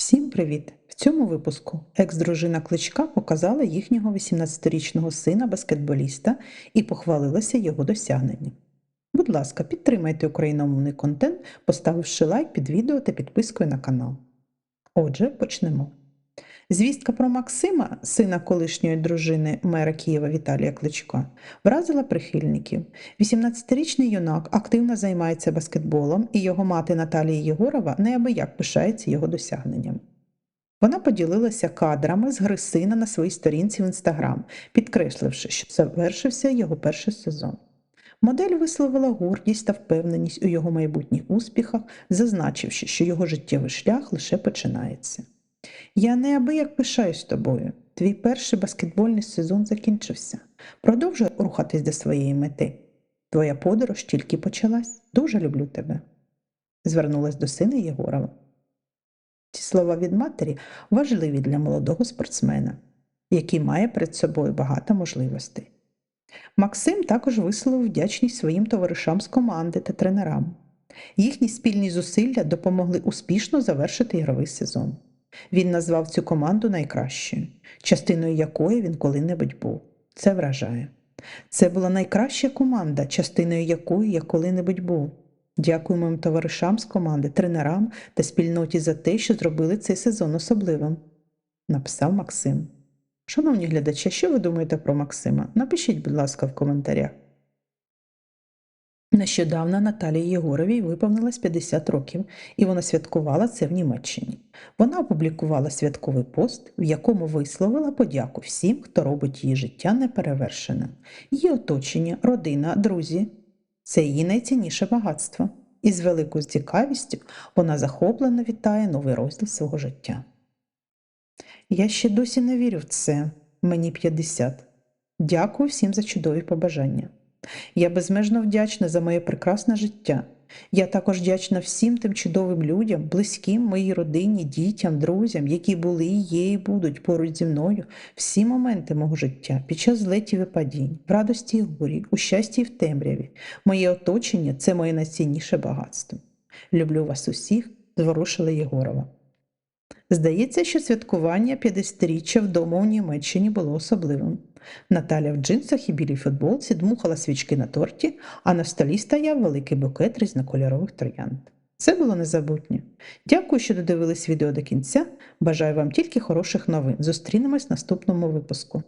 Всім привіт! В цьому випуску екс-дружина Кличка показала їхнього 18-річного сина баскетболіста і похвалилася його досягненням. Будь ласка, підтримайте україномовний контент, поставивши лайк під відео та підпискою на канал. Отже, почнемо. Звістка про Максима, сина колишньої дружини мера Києва Віталія Кличка, вразила прихильників. 18-річний юнак активно займається баскетболом, і його мати Наталія Єгорова неабияк пишається його досягненням. Вона поділилася кадрами з гри сина на своїй сторінці в інстаграм, підкресливши, що завершився його перший сезон. Модель висловила гордість та впевненість у його майбутніх успіхах, зазначивши, що його життєвий шлях лише починається. Я неабияк пишаюсь тобою. Твій перший баскетбольний сезон закінчився. Продовжуй рухатись до своєї мети. Твоя подорож тільки почалась. Дуже люблю тебе. Звернулась до сина Єгорова. Ці слова від матері важливі для молодого спортсмена, який має перед собою багато можливостей. Максим також висловив вдячність своїм товаришам з команди та тренерам. Їхні спільні зусилля допомогли успішно завершити ігровий сезон. Він назвав цю команду найкращою, частиною якої він коли-небудь був. Це вражає. Це була найкраща команда, частиною якої я коли-небудь був. Дякую моїм товаришам з команди, тренерам та спільноті за те, що зробили цей сезон особливим, написав Максим. Шановні глядачі, що ви думаєте про Максима? Напишіть, будь ласка, в коментарях. Нещодавно Наталії Єгоровій виповнилось 50 років, і вона святкувала це в Німеччині. Вона опублікувала святковий пост, в якому висловила подяку всім, хто робить її життя неперевершеним. Її оточення, родина, друзі це її найцінніше багатство. І з великою цікавістю вона захоплено вітає новий розділ свого життя. Я ще досі не вірю в це, мені 50. Дякую всім за чудові побажання. Я безмежно вдячна за моє прекрасне життя. Я також вдячна всім тим чудовим людям, близьким, моїй родині, дітям, друзям, які були, є і будуть поруч зі мною всі моменти мого життя, під час злетів і падінь, в радості і горі, у щасті і в темряві. Моє оточення це моє найцінніше багатство. Люблю вас усіх, зворушила Єгорова. Здається, що святкування 50-річчя вдома у Німеччині було особливим. Наталя в джинсах і білій футболці дмухала свічки на торті, а на столі стояв великий букет різнокольорових троянд. Це було незабутнє. Дякую, що додивились відео до кінця. Бажаю вам тільки хороших новин. Зустрінемось в наступному випуску.